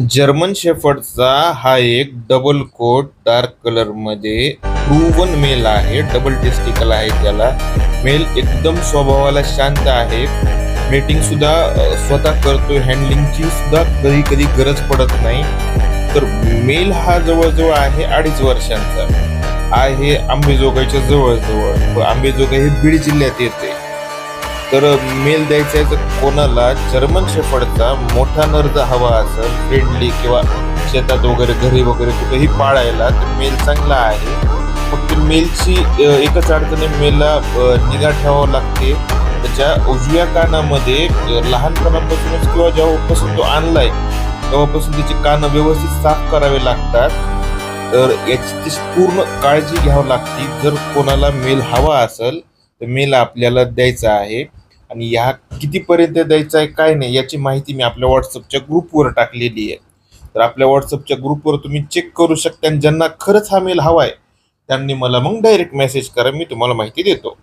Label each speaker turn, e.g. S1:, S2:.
S1: German शेफर्डचा हा एक डबल कोट डार्क कलरमध्ये प्रूवन मेल आहे. डबल टेस्टिकल आहे त्याला. मेल एकदम स्वभावाला शांत आहे. मेटिंग सुद्धा स्वतः करतो हँडलिंगची सुद्धा कधी कधी गरज पडत नाही. तर मेल हा जवळजवळ आहे अडीच वर्षांचा. आहे आंबेजोगाईच्या जवळजवळ. आंबेजोगाई हे बीड जिल्ह्यात येते. तर मेल द्यायचा आहे तर कोणाला? जर्मन शेफडचा मोठा नर्द हवा असेल फ्रेंडली किंवा शेतात वगैरे घरी वगैरे कुठेही पाळायला तर मेल चांगला आहे. फक्त मेलची एकच अडचण मेलला निगा ठेवावं लागते. त्याच्या उजव्या कानामध्ये लहानपणापासूनच किंवा जेव्हापासून तो आणलाय तेव्हापासून त्याची कानं व्यवस्थित साफ करावे लागतात. तर याची पूर्ण काळजी घ्यावी लागते. जर कोणाला मेल हवा असेल तर मेल आपल्याला द्यायचा आहे. आणि ह्या कितीपर्यंत द्यायचा आहे काय नाही याची माहिती मी आपल्या व्हॉट्सअपच्या ग्रुपवर टाकलेली आहे. तर आपल्या व्हॉट्सअपच्या ग्रुपवर तुम्ही चेक करू शकता आणि ज्यांना खरंच हा मेल हवा आहे त्यांनी मला मग डायरेक्ट मेसेज करा मी तुम्हाला माहिती देतो.